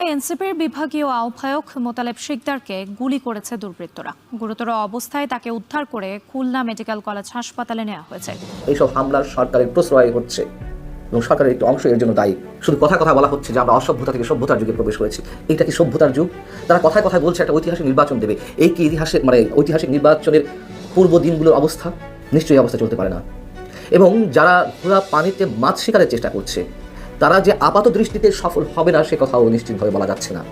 এনসিপির বিভাগীয় আহ্বায়ক মোতালেব শিকদারকে গুলি করেছে দুর্বৃত্তরা। গুরুতর অবস্থায় তাকে উদ্ধার করে খুলনা মেডিকেল কলেজ হাসপাতালে নেওয়া হয়েছে। এইসব হামলার সরকারের প্রশ্রয় হচ্ছে এবং সরকারের একটি অংশ এর জন্য দায়ী। শুধু কথা কথা বলা হচ্ছে যে আমরা অসভ্যতা থেকে সভ্যতার যুগে প্রবেশ করেছি। এটা কি সভ্যতার যুগ? তারা কথায় কথায় বলছে একটা ঐতিহাসিক নির্বাচন দেবে। এই কি ইতিহাসের মানে ঐতিহাসিক নির্বাচনের পূর্ব দিনগুলোর অবস্থা? নিশ্চয়ই অবস্থা চলতে পারে না। এবং যারা ঘোড়া পানিতে মাছ শিকারের চেষ্টা করছে তারা যে আপাত দৃষ্টিতে সফল হবে না, সে কথাও নিশ্চিতভাবে বলা যাচ্ছে না।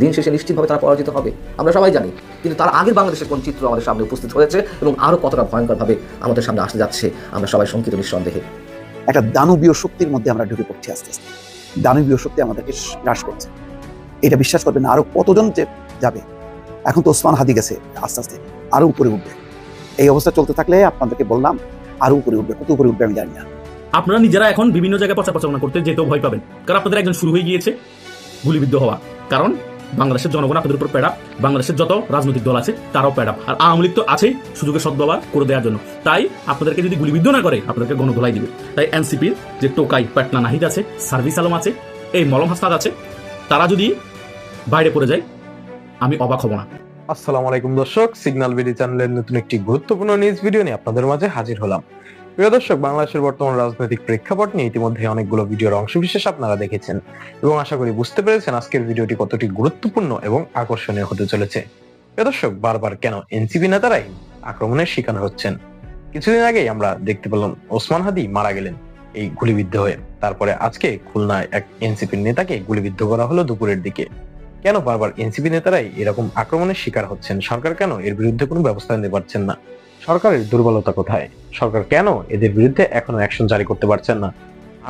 দিন শেষে নিশ্চিতভাবে তারা পরাজিত হবে। আমরা সবাই জানি, কিন্তু তার আগের বাংলাদেশের কোন চিত্র আমাদের সামনে উপস্থিত হয়েছে এবং আরও কতটা ভয়ঙ্করভাবে আমাদের সামনে আসতে যাচ্ছে, আমরা সবাই শঙ্কিত নিঃসন্দেহে। একটা দানবীয় শক্তির মধ্যে আমরা ঢুকে পড়ছি আস্তে আস্তে। দানবীয় শক্তি আমাদেরকে গ্রাস করছে। এটা বিশ্বাস করবেন না আরও কতজন যে যাবে। এখন তো ওসমান হাদি গেছে, আস্তে আস্তে আরও উপরে উঠবে। এই অবস্থা চলতে থাকলে আপনাদেরকে বললাম আরও উপরে উঠবে, কত উপরে উঠবে আমি জানি না। আপনারা নিজেরা এখন বিভিন্ন জায়গায় প্রচার প্রচারণা করতে যেতেও ভয় পাবেন। কারণ আপনাদের একজন শুরু হয়ে গিয়েছে গুলিবিদ্ধ হওয়া। কারণ বাংলাদেশের জনগণ আপনাদের উপর প্যাডাপ বাংলাদেশের যত রাজনৈতিক দল আছে তারাও প্যাডাপ আর আওয়ামী লীগ তো আছেই সুযোগের সদ্ব্যবহার করে দেওয়ার জন্য। তাই আপনাদেরকে যদি গুলিবিদ্ধ না করে, আপনাদেরকে গণধোলাই দিবে। তাই এনসিপির যে টোকাই পাটনা নাহিদ আছে, সার্ভিস আলম আছে, এই মলম হাসনাদ আছে, তারা যদি বাইরে পড়ে যায়, আমি অবাক হব না। আসসালামু আলাইকুম দর্শক, সিগন্যাল বিডি চ্যানেলের নতুন একটি গুরুত্বপূর্ণ নিউজ ভিডিও নিয়ে আপনাদের মাঝে হাজির হলাম। প্রিয় দর্শক, বাংলাদেশের বর্তমান রাজনৈতিক প্রেক্ষাপট নিয়ে ইতিমধ্যে অনেকগুলো ভিডিওর অংশবিশেষ আপনারা দেখেছেন এবং আশা করি বুঝতে পেরেছেন আজকের ভিডিওটি কতটি গুরুত্বপূর্ণ এবং আকর্ষণীয় হতে চলেছে। প্রিয় দর্শক, বারবার কেন এনসিপি নেতারাই আক্রমণের শিকার হচ্ছেন? কিছুদিন আগেই আমরা দেখতে পেলাম ওসমান হাদি মারা গেলেন এই গুলিবিদ্ধ হয়ে। তারপরে আজকে খুলনায় এক এনসিপির নেতাকে গুলিবিদ্ধ করা হলো দুপুরের দিকে। কেন বারবার এনসিপি নেতারাই এরকম আক্রমণের শিকার হচ্ছেন? সরকার কেন এর বিরুদ্ধে কোনো ব্যবস্থা নিতে পারছেন না? সরকারের দুর্বলতা কোথায়? সরকার কেন এদের বিরুদ্ধে এখনও অ্যাকশন জারি করতে পারছেন না?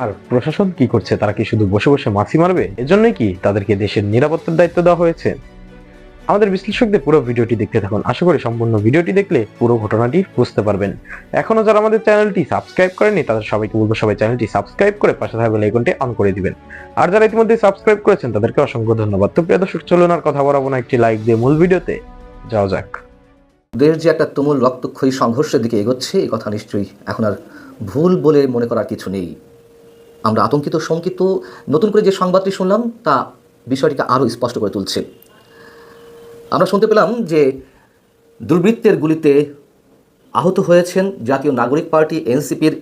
আর প্রশাসন কি করছে? তারা কি শুধু বসে বসে মাছি মারবে? এজন্যই কি তাদেরকে দেশের নিরাপত্তার দায়িত্ব দেওয়া হয়েছে? আমাদের বিশ্লেষকদের পুরো ভিডিওটি দেখতে থাকুন। আশা করি সম্পূর্ণ ভিডিওটি দেখলে পুরো ঘটনাটি বুঝতে পারবেন। এখনও যারা আমাদের চ্যানেলটি সাবস্ক্রাইব করেনি তাদের সবাইকে বলব সবাই চ্যানেলটি সাবস্ক্রাইব করে পাশে থাকা বেল আইকনটি অন করে দিবেন। আর যারা ইতিমধ্যে সাবস্ক্রাইব করেছেন, তাদেরকে অসংখ্য ধন্যবাদ। তো প্রিয় দর্শক, চলুন আর কথা বলাবো না। একটি লাইক দিয়ে মূল ভিডিওতে। যাওয়া যাক। দেশ যে একটা তুমুল রক্তক্ষয়ী সংঘর্ষের দিকে এগোচ্ছে এই কথা নিশ্চয়ই এখন আর ভুল বলে মনে করার কিছু নেই। আমরা আতঙ্কিত, শঙ্কিত, নতুন করে যে সংবাদটি শুনলাম, তা বিষয়টিকে আরও স্পষ্ট করে তুলছে। আমরা শুনতে পেলাম যে দুর্বৃত্তের গুলিতে আহত হয়েছেন জাতীয় নাগরিক পার্টি এনসিপির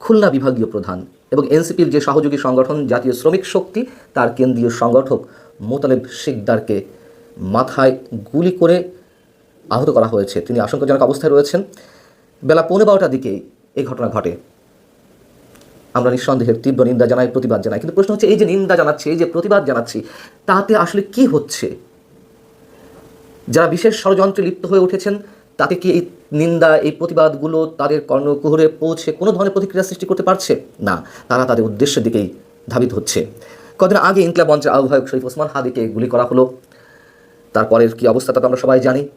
খুলনা বিভাগীয় প্রধান এবং এনসিপির যে সহযোগী সংগঠন জাতীয় শ্রমিক শক্তি, তার কেন্দ্রীয় সংগঠক মোতালেব শিকদারকে মাথায় গুলি করে আহত করা হয়েছে। তিনি আশঙ্কাজনক অবস্থায় রয়েছেন। বেলা পৌনে বারোটার দিকে এই ঘটনা ঘটে। আমরা নিঃসন্দেহে তীব্র নিন্দা জানাই, প্রতিবাদ জানাই। কিন্তু প্রশ্ন হচ্ছে, এই যে নিন্দা জানাচ্ছি, এই যে প্রতিবাদ জানাচ্ছি, তাতে আসলে কি হচ্ছে? যারা বিশেষ ষড়যন্ত্রে লিপ্ত হয়ে উঠেছেন, তাতে কি এই নিন্দা, এই প্রতিবাদগুলো তাদের কর্ণকুহরে পৌঁছে কোনো ধরনের প্রতিক্রিয়া সৃষ্টি করতে পারছে? না, তারা তাদের উদ্দেশ্যের দিকেই ধাবিত হচ্ছে। কদিন আগে ইনকলাব মঞ্চের আহ্বায়ক শরীফ ওসমান হাদিকে গুলি করা হলো। তারপরের কি অবস্থা তা তো আমরা সবাই জানি।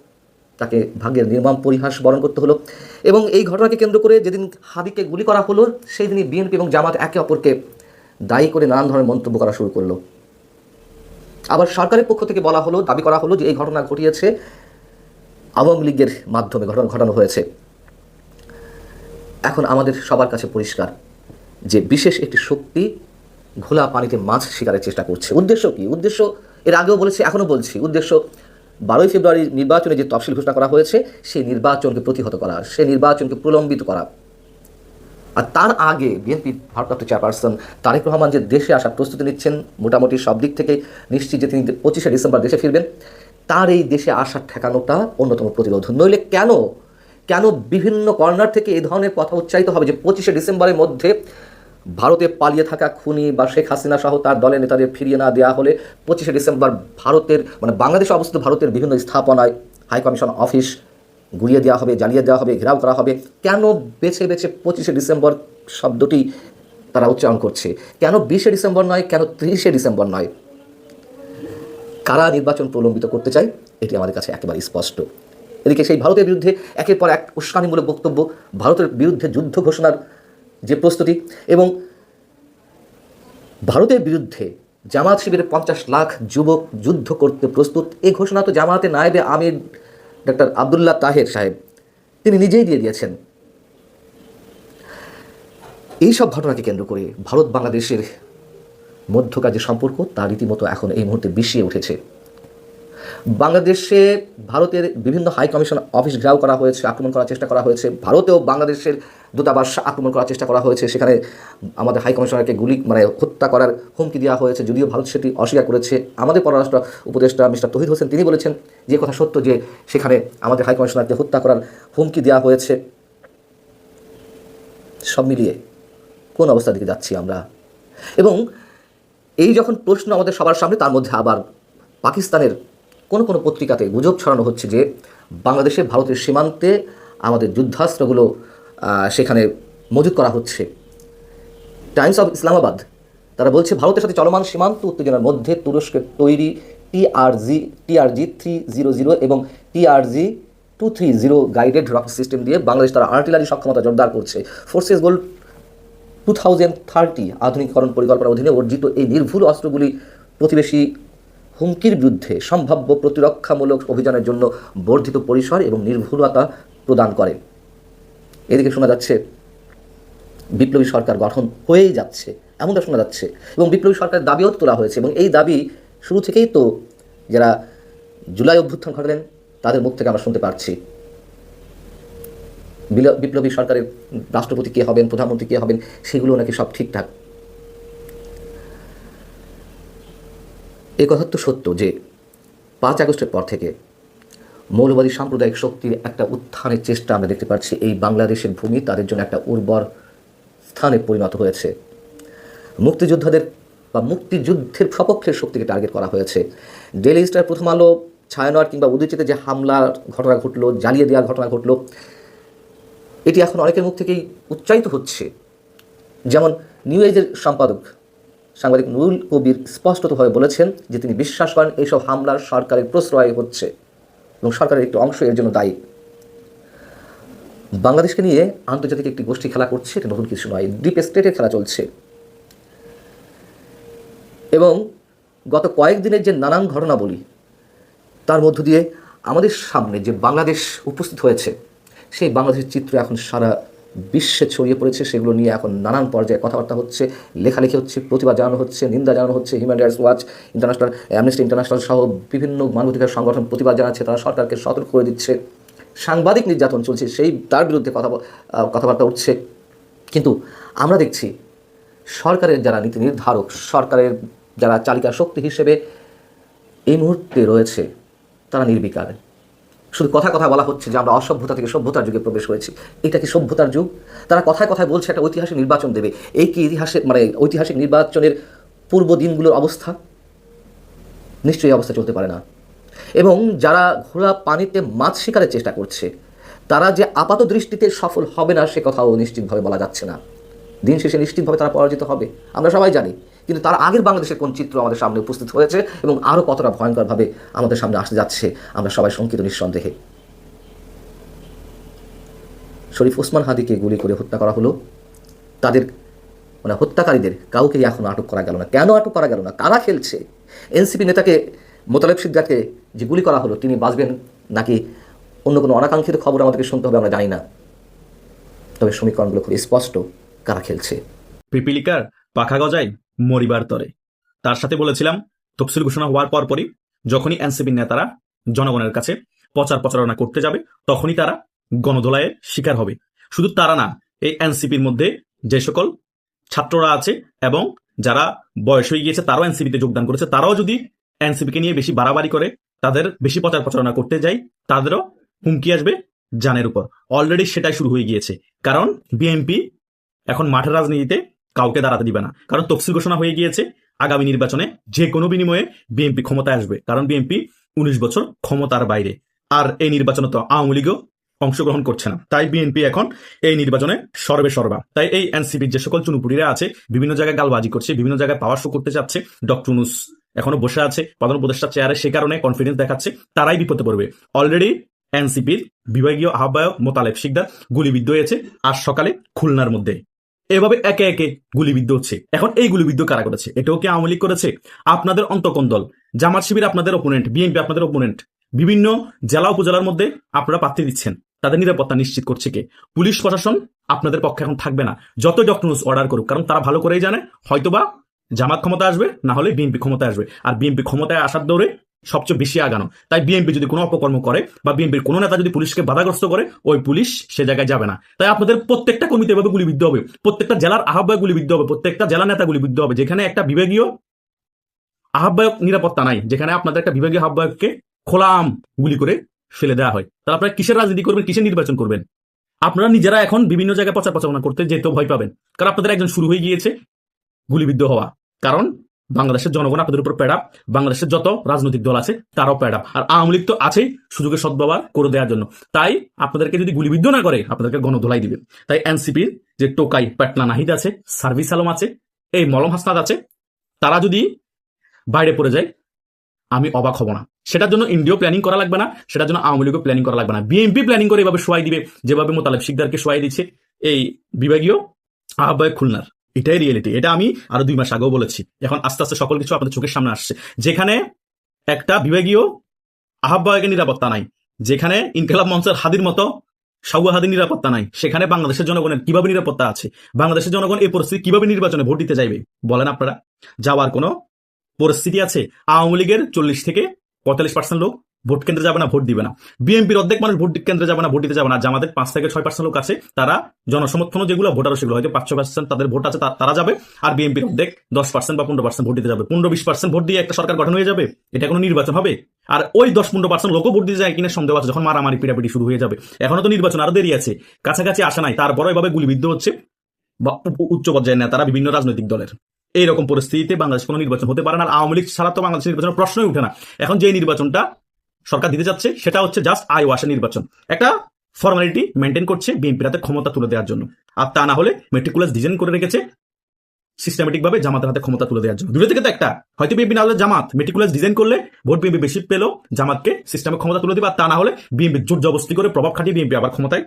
তাকে ভাগ্যের নির্মম পরিহাস বরণ করতে হলো এবং এই ঘটনাকে কেন্দ্র করে যেদিন হাদিকে গুলি করা হলো সেই দিনই বিএনপি এবং জামাত একে অপরকে দায়ী করে নানান ধরনের মন্তব্য করা শুরু করল। আবার সরকারের পক্ষ থেকে বলা হলো, দাবি করা হলো যে এই ঘটনা ঘটিয়েছে আওয়ামী লীগের মাধ্যমে ঘটনা, ঘটানো হয়েছে। এখন আমাদের সবার কাছে পরিষ্কার যে বিশেষ একটি শক্তি ঘোলা পানিতে মাছ শিকারের চেষ্টা করছে। উদ্দেশ্য কি? উদ্দেশ্য এর আগেও বলেছি, এখনও বলছি, উদ্দেশ্য বারোই ফেব্রুয়ারি নির্বাচনে যে তফসিল ঘোষণা করা হয়েছে, সেই নির্বাচনকে প্রতিহত করা, সেই নির্বাচনকে প্রলম্বিত করা। আর তার আগে বিএনপি ভারপ্রাপ্ত চেয়ারপারসন তারেক রহমান যে দেশে আসার প্রস্তুতি নিচ্ছেন, মোটামুটি সব দিক থেকে নিশ্চিত যে তিনি পঁচিশে ডিসেম্বর দেশে ফিরবেন, তার এই দেশে আসার ঠেকানোটা অন্যতম প্রতিরোধ। নইলে কেন? কেন বিভিন্ন কর্নার থেকে এই ধরনের কথা উচ্চারিত হবে যে পঁচিশে ডিসেম্বরের মধ্যে ভারতে পালিয়ে থাকা খুনি বা শেখ হাসিনা সহ তার দলের নেতাদের ফিরিয়ে না দেওয়া হলে পঁচিশে ডিসেম্বর ভারতের মানে বাংলাদেশে অবস্থিত ভারতের বিভিন্ন স্থাপনায় হাই কমিশন অফিস গুড়িয়ে দেওয়া হবে, জ্বালিয়ে দেওয়া হবে, ঘেরাও করা হবে। কেন বেছে বেছে পঁচিশে ডিসেম্বর শব্দটি তারা উচ্চারণ করছে? কেন বিশে ডিসেম্বর নয়? কেন ত্রিশে ডিসেম্বর নয়? কারা নির্বাচন প্রলম্বিত করতে চায়? এটি আমাদের কাছে একেবারে স্পষ্ট। এদিকে সেই ভারতের বিরুদ্ধে একের পর এক উস্কানিমূলক বক্তব্য, ভারতের বিরুদ্ধে যুদ্ধ ঘোষণার যে প্রস্তুতি এবং ভারতের বিরুদ্ধে জামাত শিবিরের পঞ্চাশ লাখ যুবক যুদ্ধ করতে প্রস্তুত। এই ঘোষণা তো জামাতে নায়েবে আমির ডক্টর আবদুল্লাহ তাহের সাহেব। তিনি নিজেই দিয়ে দিয়েছেন। এই সব ঘটনাকে কেন্দ্র করে ভারত বাংলাদেশের মধ্যকার যে সম্পর্ক, তা রীতিমতো এখন এই মুহূর্তে বিষিয়ে উঠেছে। বাংলাদেশে ভারতের বিভিন্ন হাই কমিশন অফিস ঘেরাও করা হয়েছে, আক্রমণ করার চেষ্টা করা হয়েছে। ভারতেও বাংলাদেশের দূতাবাস আক্রমণ করার চেষ্টা করা হয়েছে। সেখানে আমাদের হাই কমিশনারকে গুলি মানে হত্যা করার হুমকি দেওয়া হয়েছে। যদিও ভারত সেটি অস্বীকার করেছে। আমাদের পররাষ্ট্র উপদেষ্টা মিস্টার তহিদ হোসেন তিনি বলেছেন যে কথা সত্য যে, সেখানে আমাদের হাই কমিশনারকে হত্যা করার হুমকি দেওয়া হয়েছে। সব মিলিয়ে কোন অবস্থার দিকে যাচ্ছি আমরা? এবং এই যখন প্রশ্ন আমাদের সবার সামনে, তার মধ্যে আবার পাকিস্তানের কোনো কোনো পত্রিকাতে গুজব ছড়ানো হচ্ছে যে বাংলাদেশে ভারতের সীমান্তে আমাদের যুদ্ধাস্ত্রগুলো সেখানে মজুত করা হচ্ছে। টাইমস অফ ইসলামাবাদ, তারা বলছে, ভারতের সাথে চলমান সীমান্ত উত্তেজনার মধ্যে তুরস্কের তৈরি TRG TRG three zero zero এবং TRG two three zero guided rocket system দিয়ে বাংলাদেশ তারা আর্টিলারি সক্ষমতা জোরদার করছে। Forces goal two thousand thirty আধুনিকরণ পরিকল্পনার অধীনে অর্জিত এই নির্ভুল অস্ত্রগুলি প্রতিবেশী হুমকির বিরুদ্ধে সম্ভাব্য প্রতিরক্ষামূলক অভিযানের জন্য বর্ধিত পরিসর এবং নির্ভুলতা প্রদান করে। এদিকে শোনা যাচ্ছে, বিপ্লবী সরকার গঠন হয়েই যাচ্ছে, এমনটা শোনা যাচ্ছে এবং বিপ্লবী সরকারের দাবিও তোলা হয়েছে এবং এই দাবি শুরু থেকেই তো যারা জুলাই অভ্যুত্থান ঘটালেন, তাদের মুখ থেকে আমরা শুনতে পারছি। বিপ্লবী সরকারের রাষ্ট্রপতি কে হবেন, প্রধানমন্ত্রী কে হবেন সেগুলো নাকি সব ঠিকঠাক। এই কথা তো সত্য যে পাঁচ আগস্টের পর থেকে মৌলবাদী সাম্প্রদায়িক শক্তির একটা উত্থানের চেষ্টা আমরা দেখতে পাচ্ছি। এই বাংলাদেশের ভূমি তাদের জন্য একটা উর্বর স্থানে পরিণত হয়েছে। মুক্তিযোদ্ধাদের বা মুক্তিযুদ্ধের সপক্ষের শক্তিকে টার্গেট করা হয়েছে। ডেলি স্টার প্রথম আলো ছায়ানওয়ার কিংবা উদয়চিতে যে হামলার ঘটনা ঘটলো, জ্বালিয়ে দেওয়ার ঘটনা ঘটলো, এটি এখন অনেকের মুখ থেকেই উচ্চারিত হচ্ছে। যেমন নিউ এজের সম্পাদক সাংবাদিক নুরুল কবির স্পষ্টতভাবে বলেছেন যে তিনি বিশ্বাস করেন এইসব হামলার সরকারের প্রশ্রয় হচ্ছে এবং সরকারের একটি অংশ এর জন্য দায়ী। বাংলাদেশকে নিয়ে আন্তর্জাতিক একটি গোষ্ঠী খেলা করছে, এটা নতুন কিছু নয়, ডিপ স্টেটের খেলা চলছে। এবং গত কয়েকদিনের যে নানান ঘটনাবলী, তার মধ্য দিয়ে আমাদের সামনে যে বাংলাদেশ উপস্থিত হয়েছে, সেই বাংলাদেশের চিত্র এখন সারা বিশ্বে ছড়িয়ে পড়েছে, সেগুলো নিয়ে এখন নানান পর্যায়ে কথাবার্তা হচ্ছে, লেখালেখি হচ্ছে প্রতিবাদ জানানো হচ্ছে, নিন্দা জানানো হচ্ছে human rights watch international amnesty international সহ বিভিন্ন মানবাধিকার সংগঠন প্রতিবাদ জানাচ্ছে, তারা সরকারকে সতর্ক করে দিচ্ছে। সাংবাদিক নির্যাতন চলছে, সেই তার বিরুদ্ধে কথা কথাবার্তা উঠছে। কিন্তু আমরা দেখছি, সরকারের যারা নীতি নির্ধারক, সরকারের যারা চালিকা শক্তি হিসেবে এই মুহূর্তে রয়েছে, তারা নির্বিকার। শুধু কথা কথা বলা হচ্ছে যে আমরা অসভ্যতা থেকে সভ্যতার যুগে প্রবেশ করেছি এটা কি সভ্যতার যুগ? তারা কথায় কথায় বলছে একটা ঐতিহাসিক নির্বাচন দেবে। এই কি ইতিহাসের মানে ঐতিহাসিক নির্বাচনের পূর্ব দিনগুলোর অবস্থা? নিশ্চয়ই অবস্থা চলতে পারে না। এবং যারা ঘোড়া পানিতে মাছ শিকারের চেষ্টা করছে, তারা যে আপাত দৃষ্টিতে সফল হবে না সে কথাও নিশ্চিতভাবে বলা যাচ্ছে না। দিন শেষে নিশ্চিতভাবে তারা পরাজিত হবে। আমরা সবাই জানি কিন্তু তার আগের বাংলাদেশের কোন চিত্র আমাদের সামনে উপস্থিত হয়েছে এবং আরও কতটা ভয়ঙ্করভাবে আমাদের সামনে আসতে যাচ্ছে, আমরা সবাই শঙ্কিত নিঃসন্দেহে। শরীফ ওসমান হাদিকে গুলি করে হত্যা করা হলো। তাদের মানে হত্যাকারীদের কাউকেই এখন আটক করা গেল না। কেন আটক করা গেল না? কারা খেলছে? এনসিপি নেতাকে মোতালেব সিদ্দারকে যে গুলি করা হলো, তিনি বাঁচবেন নাকি অন্য কোনো অনাকাঙ্ক্ষিত খবর আমাদেরকে শুনতে হবে আমরা জানি না। তবে সমীকরণগুলো খুব স্পষ্ট কারা খেলছে। পিপিলিকার পাখা গজায় মরিবার তরে। তার সাথে বলেছিলাম, তফসিল ঘোষণা হওয়ার পরপরই যখনই এনসিপির নেতারা জনগণের কাছে প্রচার প্রচারণা করতে যাবে, তখনই তারা গণদোলায়ের শিকার হবে। শুধু তারা না, এই এনসিপির মধ্যে যে সকল ছাত্ররা আছে এবং যারা বয়স হয়ে গিয়েছে, তারাও এনসিপিতে যোগদান করেছে। তারাও যদি এনসিপিকে নিয়ে বেশি বাড়াবাড়ি করে, তাদের বেশি প্রচার প্রচারণা করতে যায় তাদেরও হুমকি আসবে জানের উপর। অলরেডি সেটাই শুরু হয়ে গিয়েছে। কারণ বিএনপি এখন মাঠের রাজনীতিতে কাউকে দাঁড়াতে দিবে না। কারণ তফসিল ঘোষণা হয়ে গিয়েছে, আগামী নির্বাচনে যে কোনো বিনিময়ে বিএনপি ক্ষমতায় আসবে। কারণ বিএনপি উনিশ বছর ক্ষমতার বাইরে। আর এই নির্বাচনে তো আওয়ামী লীগও অংশগ্রহণ করছে না। তাই বিএনপি এখন এই নির্বাচনে সর্বে সর্বা। তাই এই এনসিপির যে সকল চুনুপুরিরা আছে, বিভিন্ন জায়গায় গালবাজি করছে, বিভিন্ন জায়গায় পাওয়ার শো করতে চাচ্ছে, ডক্টর নুস এখনও বসে আছে, প্রধান উপদেষ্টা চেয়ারে সে কারণে কনফিডেন্স দেখাচ্ছে, তারাই বিপদে পড়বে। অলরেডি এনসিপির বিভাগীয় আহ্বায়ক মোতালেব শিকদার গুলিবিদ্ধ হয়েছে আজ সকালে খুলনার মধ্যে। এভাবে একে একে গুলিবিদ্ধ হচ্ছে। এখন এই গুলিবিদ্ধ কারা করেছে? এটাও কি আওয়ামী করেছে? আপনাদের অন্তকন দল, জামাত শিবির আপনাদের ওপোনেন্ট বিএনপি আপনাদের ওপোনেন্ট বিভিন্ন জেলা উপজেলার মধ্যে আপনারা প্রার্থী দিচ্ছেন। তাদের নিরাপত্তা নিশ্চিত করছে কে? পুলিশ প্রশাসন আপনাদের পক্ষে এখন থাকবে না। যত ডক্টর অর্ডার করুক, কারণ তারা ভালো করেই জানে, হয়তোবা জামাত ক্ষমতা আসবে, না হলে বিএনপি ক্ষমতা আসবে। আর বিএনপি ক্ষমতায় আসার দৌড়ে সবচেয়ে বেশি আগানো। তাই বিএনপি যদি কোনো অপকর্ম করে বা বিএনপির কোনো নেতা যদি পুলিশকে বাধাগ্রস্ত করে, ওই পুলিশ সে জায়গায় যাবে না। তাই আপনাদের প্রত্যেকটা কমিটি এভাবে গুলিবিদ্ধ হবে। প্রত্যেকটা জেলার আহ্বায়ক গুলিবিদ্ধ হবে। প্রত্যেকটা জেলা নেতা গুলিবিদ্ধ হবে। যেখানে একটা বিভাগীয় আহ্বায়ক নিরাপত্তা নাই, যেখানে আপনাদের একটা বিভাগীয় আহ্বায়ককে খোলাম গুলি করে ফেলে দেওয়া হয়। তাহলে আপনারা কিসের রাজনীতি করবেন, কিসের নির্বাচন করবেন? আপনারা নিজেরা এখন বিভিন্ন জায়গায় প্রচার প্রচারণা করতে যেতেও ভয় পাবেন। কারণ আপনাদের একজন শুরু হয়ে গিয়েছে গুলিবিদ্ধ হওয়া। কারণ বাংলাদেশের জনগণ আপনাদের উপর প্যাডাপ বাংলাদেশের যত রাজনৈতিক দল আছে তারাও প্যাডাপ আর আওয়ামী লীগ তো আছেই সুযোগের সদ্ব্যবহার করে দেওয়ার জন্য। তাই আপনাদেরকে যদি গুলিবিদ্ধ না করে, আপনাদেরকে গণধোলাই দিবে তাই এনসিপির যে টোকাই পাটনা নাহিদ আছে, সার্ভিস আলম আছে, এই মলম হাসনাদ আছে, তারা যদি বাইরে পড়ে যায়, আমি অবাক হব না। সেটার জন্য ইন্ডিয়াও প্ল্যানিং করা লাগবে না, সেটার জন্য আওয়ামী লীগও প্ল্যানিং করা লাগবে না। বিএনপি প্ল্যানিং করে এভাবে সোয়াই দিবে, যেভাবে মোতালেব শিকদারকে সোয়াই দিচ্ছে, এই বিভাগীয় আহ্বায়ক খুলনার। এটাই রিয়েলিটি এটা আমি আরও দুই মাস আগেও বলেছি। এখন আস্তে আস্তে সকল কিছু আপনাদের চোখের সামনে আসছে। যেখানে একটা বিভাগীয় আহ্বায়কের নিরাপত্তা নাই। যেখানে ইনকেলাব মঞ্চের হাদির মতো সাউয়া হাদির নিরাপত্তা নাই। সেখানে বাংলাদেশের জনগণের কীভাবে নিরাপত্তা আছে? বাংলাদেশের জনগণ এই পরিস্থিতি কীভাবে নির্বাচনে ভোট দিতে যাইবে বলেন আপনারা। যাওয়ার কোনো পরিস্থিতি আছে? আওয়ামী লীগের চল্লিশ থেকে পঁয়তাল্লিশ পার্সেন্ট লোক ভোট কেন্দ্রে যাবে না, ভোট দিবে না। বিএনপির অর্ধেক মানুষ ভোট কেন্দ্রে যাবে না, ভোট দিতে যাবে না। জামাতের পাঁচ থেকে ছয় পার্সেন্ট লোক আছে, তারা জনসমর্থন যেগুলো ভোটার সেগুলো। হয়তো পাঁচ, ছয় পার্সেন্ট তাদের ভোট আছে তারা যাবে। আর বিএনপির অর্ধেক দশ পার্সেন্ট বা পনেরো পার্সেন্ট ভোট দিতে যাবে। পনেরো, বিশ পার্সেন্ট ভোট দিয়ে একটা সরকার গঠন হয়ে যাবে? এটা কোনো নির্বাচন হবে? আর ওই দশ, পনেরো পার্সেন্ট লোকও ভোট দিতে যায় কিনা সন্দেহ আছে, যখন মারামারি, পিটাপিটি শুরু হয়ে যাবে। এখনও তো নির্বাচন আরও দেরি আছে। কাছাকাছি আসা নাই। তারপরে এভাবে গুলিবিদ্ধ হচ্ছে বা উচ্চ পর্যায়ের নেতারা বিভিন্ন রাজনৈতিক দলের। এইরকম পরিস্থিতিতে বাংলাদেশ কোনো নির্বাচন হতে পারে না। আওয়ামী লীগ ছাড়া তো বাংলাদেশের নির্বাচনের প্রশ্নই উঠে না। এখন যে নির্বাচনটা সরকার দিতে যাচ্ছে, সেটা হচ্ছে জাস্ট আই ওয়াসা নির্বাচন। একটা ফর্মালিটি মেনটেন করছে বিএনপির হাতে ক্ষমতা তুলে দেওয়ার জন্য। আর তা না হলে মেট্রিকুলাস ডিজাইন করে রেখেছে সিস্টেমেটিক ভাবে জামাতের হাতে ক্ষমতা তুলে দেওয়ার জন্য। দুটো থেকে তো একটা। হয়তো বিএনপি না হলে জামাত মেট্রিকুলাস ডিজাইন করলে ভোট বিএনপি বেশি পেলেও জামাতকে সিস্টেমে ক্ষমতা তুলে দেবে। আর তা না হলে বিএনপি জোর জবস্তি করে প্রভাব খাটিয়ে বিএনপি আবার ক্ষমতায়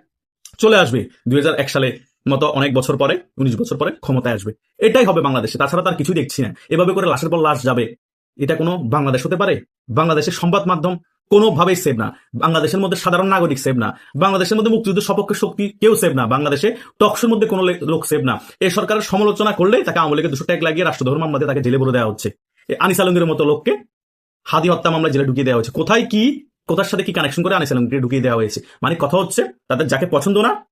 চলে আসবে। দুই হাজার এক সালে মতো অনেক বছর পরে, উনিশ বছর পরে ক্ষমতায় আসবে। এটাই হবে বাংলাদেশে। তাছাড়া তার কিছুই দেখছি না। এভাবে করে লাশের পর লাশ যাবে। এটা কোনো বাংলাদেশ হতে পারে? বাংলাদেশের সংবাদ মাধ্যম কোনোভাবেই সেভ না। বাংলাদেশের মধ্যে সাধারণ নাগরিক সেভ না। বাংলাদেশের মধ্যে মুক্তিযুদ্ধের সপক্ষে শক্তি কেউ সেভ না। বাংলাদেশে টকশোর মধ্যে কোনো লোক সেভ না। এই সরকারের সমালোচনা করলে তাকে আওয়ামী লীগের দুশো ট্যাগ লাগিয়ে রাষ্ট্রধর্ম মামলাতে তাকে জেলে ভরে দেওয়া হচ্ছে। আনিস আলমগীরের মতো লোককে হাদি হত্যা মামলা জেলে ঢুকিয়ে দেওয়া হচ্ছে কোথায় কি, কোথার সাথে কি কানেকশন করে আনিস আলমগীরকে ঢুকিয়ে দেওয়া হয়েছে? মানে কথা হচ্ছে, তাদের যাকে পছন্দ না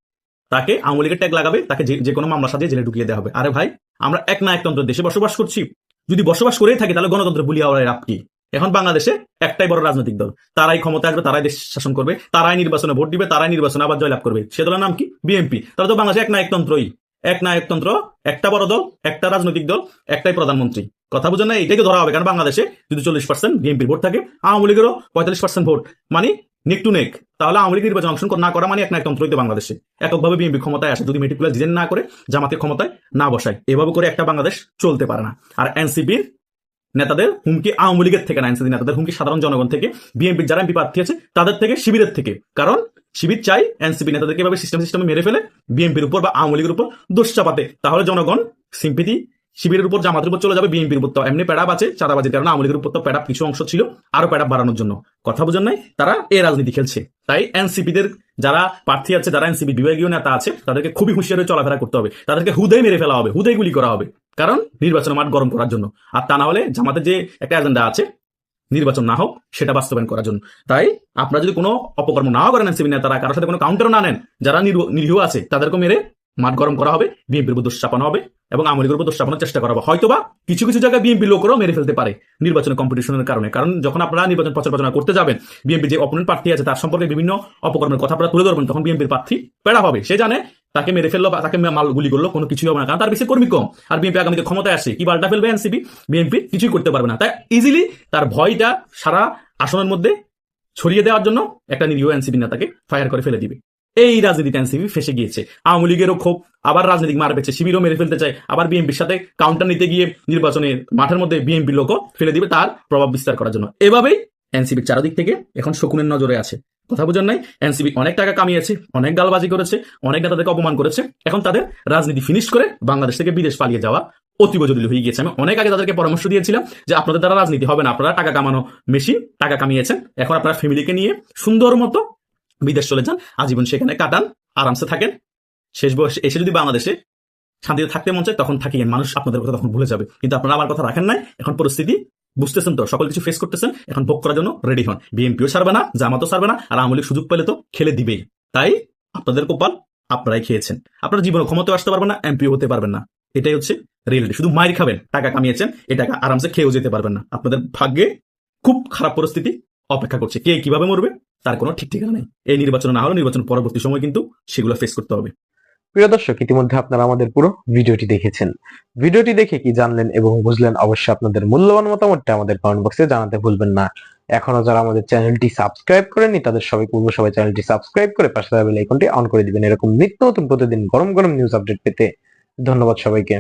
তাকে আওয়ামী লীগের ট্যাগ লাগাবে, তাকে যে- কোনো মামলা সাজিয়ে জেলে ঢুকিয়ে দেওয়া হবে। আরে ভাই, আমরা এক না একতন্ত্র দেশে বসবাস করছি। যদি বসবাস করেই থাকি, তাহলে গণতন্ত্র বলি আওয়ার রাপ কি? এখন বাংলাদেশে একটাই বড় রাজনৈতিক দল। তারাই ক্ষমতা আসবে, তারাই দেশ শাসন করবে, তারাই নির্বাচনে ভোট দিবে, তারাই নির্বাচনে আবার জয়লাভ করবে। সে দলের নাম কি? বিএনপি। তাহলে তো বাংলাদেশে এক না একতন্ত্রই এক না একতন্ত্র একটা বড় দল, একটা রাজনৈতিক দল, একটাই প্রধানমন্ত্রী। কথা বুঝেন না এটাকে ধরা হবে, কারণ বাংলাদেশে যদি চল্লিশ পার্সেন্ট বিএনপির ভোট থাকে, আওয়ামী লীগেরও পঁয়তাল্লিশ পার্সেন্ট ভোট। মানে নেক টু নেক। তাহলে আওয়ামী লীগ নির্বাচন অংশগ্রহণ না করা মানে এক না বাংলাদেশে। এককভাবে বিএনপি ক্ষমতায় আসে, যদি মেটিকুলার ডিজাইন না করে জামাতে ক্ষমতায় না বসায়। এভাবে করে একটা বাংলাদেশ চলতে পারে না। আর এনসিপির নেতাদের হুমকি আওয়ামী লীগের থেকে না এনসিপি নেতাদের হুমকি সাধারণ জনগণ থেকে, বিএনপির যারা এমপি প্রার্থী আছে, তাদের থেকে, শিবিরের থেকে। কারণ শিবির চাই এনসিপি নেতাদেরকে এভাবে সিস্টেম সিস্টেমে মেরে ফেলে, বিএনপির উপর বা আওয়ামী লীগের উপর দোষ চাপাতে। তাহলে জনগণ সিম্পিতি শিবিরের উপর জামাতের উপর চলে যাবে বিএনপির উপর তো এমনি প্যাডাপ আছে, চাঁদাবাজির কারণে আওয়ামী লীগের উপর তো প্যাডাপ কিছু অংশ ছিল, আরও প্যাডাপ বাড়ানোর জন্য। কথা বোঝেন নাই? তারা এ রাজনীতি খেলছে। তাই এনসিপিদের যারা প্রার্থী আছে, যারা এনসিপি বিভাগীয় নেতা আছে, তাদেরকে খুবই হুঁশিয়ার চলাফেরা করতে হবে। তাদেরকে হুদেই মেরে ফেলা হবে, হুদেই গুলি করা হবে। কারণ নির্বাচনের মাঠ গরম করার জন্য। আর তা না হলে জামাতের যে একটা এজেন্ডা আছে, নির্বাচন না হোক, সেটা বাস্তবায়ন করার জন্য। তাই আপনারা যদি কোনো অপকর্ম নাও করেন এনসিপি নেতারা, কারোর সাথে কোনো কাউন্টারও না নেন, যারা নিরীহ আছে তাদেরকে মেরে মাঠ গরম করা হবে, বিএনপির উপর হবে এবং আওয়ামী উপর চেষ্টা করা হবে। হয়তোবা কিছু কিছু জায়গায় বিএনপি লোকরাও মেরে ফেলতে পারে নির্বাচনের কম্পিটিশনের কারণে। কারণ যখন আপনারা নির্বাচন প্রচার করতে যাবেন, বিএনপি যে অপোনেন্ট প্রার্থী আছে, তার সম্পর্কে বিভিন্ন অপকর্মের কথা আপনারা তুলে ধরবেন, তখন বিএনপির প্রার্থী পেড়া হবে। সে জানে তাকে মেরে ফেলল বা তাকে মাল গুলি করল, কোনো কিছুই হবে না। কারণ তার বেশি কর্মী কম। আর বিএনপি আগামীতে ক্ষমতায় আসে, কি পাল্টা ফেলবে এনসিপি? বিএনপি কিছুই করতে পারবে না। তাই ইজিলি তার ভয়টা সারা আসনের মধ্যে ছড়িয়ে দেওয়ার জন্য একটা নিরীহ এনসিপি নেতাকে ফায়ার করে ফেলে দিবে। এই রাজনীতিতে এনসিপি ফেসে গিয়েছে। আওয়ামী লীগেরও ক্ষোভ, আবার রাজনৈতিক মার পেয়েছে, শিবিরও মেরে ফেলতে চায়। আবার বিএনপির সাথে কাউন্টার নিতে গিয়ে নির্বাচনের মাঠের মধ্যে বিএনপি লোকও ফেলে দিবে তার প্রভাব বিস্তার করার জন্য। এভাবেই এনসিপির চারদিক থেকে এখন শকুনের নজরে আছে। কথা বুঝেন নাই, এনসিপি অনেক টাকা কামিয়েছে, অনেক গালবাজি করেছে, অনেক নেতাদেরকে অপমান করেছে। এখন তাদের রাজনীতি ফিনিশ করে বাংলাদেশ থেকে বিদেশ পালিয়ে যাওয়া অতীব জরুরি হয়ে গিয়েছে। আমি অনেক আগে তাদেরকে পরামর্শ দিয়েছিলাম যে আপনাদের দ্বারা রাজনীতি হবে না, আপনারা টাকা কামানো মেশিন টাকা কামিয়েছেন। এখন আপনারা ফ্যামিলিকে নিয়ে সুন্দর মতো বিদেশ চলে যান, আজীবন সেখানে কাটান, আরামসে থাকেন। শেষ বয়সে এসে যদি বাংলাদেশে শান্তিতে থাকতে মন চায়, তখন থাকি মানুষ আপনাদের কথা তখন ভুলে যাবে। কিন্তু আপনারা আমার কথা রাখেন নাই। এখন পরিস্থিতি, বুঝতেছেন তো, সকল কিছু ফেস করতেছেন। এখন ভোগ করার জন্য রেডি হন। বিএনপিও ছাড়বে না, জামাতও ছাড়বে না, আর আওয়ামী লীগ সুযোগ পেলে তো খেলে দিবেই। তাই আপনাদের কপাল আপনারাই খেয়েছেন। আপনার জীবনে ক্ষমতা আসতে পারবেন না এমপিও হতে পারবেন না। এটাই হচ্ছে রিয়েলিটি শুধু মায়ের খাবেন, টাকা কামিয়েছেন এই টাকা আরামসে খেয়েও যেতে পারবেন না। আপনাদের ভাগ্যে খুব খারাপ পরিস্থিতি অপেক্ষা করছে কে কীভাবে মরবে, তার কোনো ঠিক ঠিকানা নেই। এই নির্বাচন না হলে নির্বাচন পরবর্তী সময় কিন্তু সেগুলো ফেস করতে হবে। প্রিয় দর্শক, ইতিমধ্যে আপনারা আমাদের পুরো ভিডিওটি দেখেছেন। ভিডিওটি দেখে কি জানলেন এবং বুঝলেন অবশ্যই আপনাদের মূল্যবান মতামতটা আমাদের কমেন্ট বক্সে জানাতে ভুলবেন না। এখনও যারা আমাদের চ্যানেলটি সাবস্ক্রাইব করেননি, তাদের সবাই পূর্ব সবাই চ্যানেলটি সাবস্ক্রাইব করে পাশে বেল আইকনটি অন করে দিবেন। এরকম নিত্য নতুন প্রতিদিন গরম গরম নিউজ আপডেট পেতে। ধন্যবাদ সবাইকে।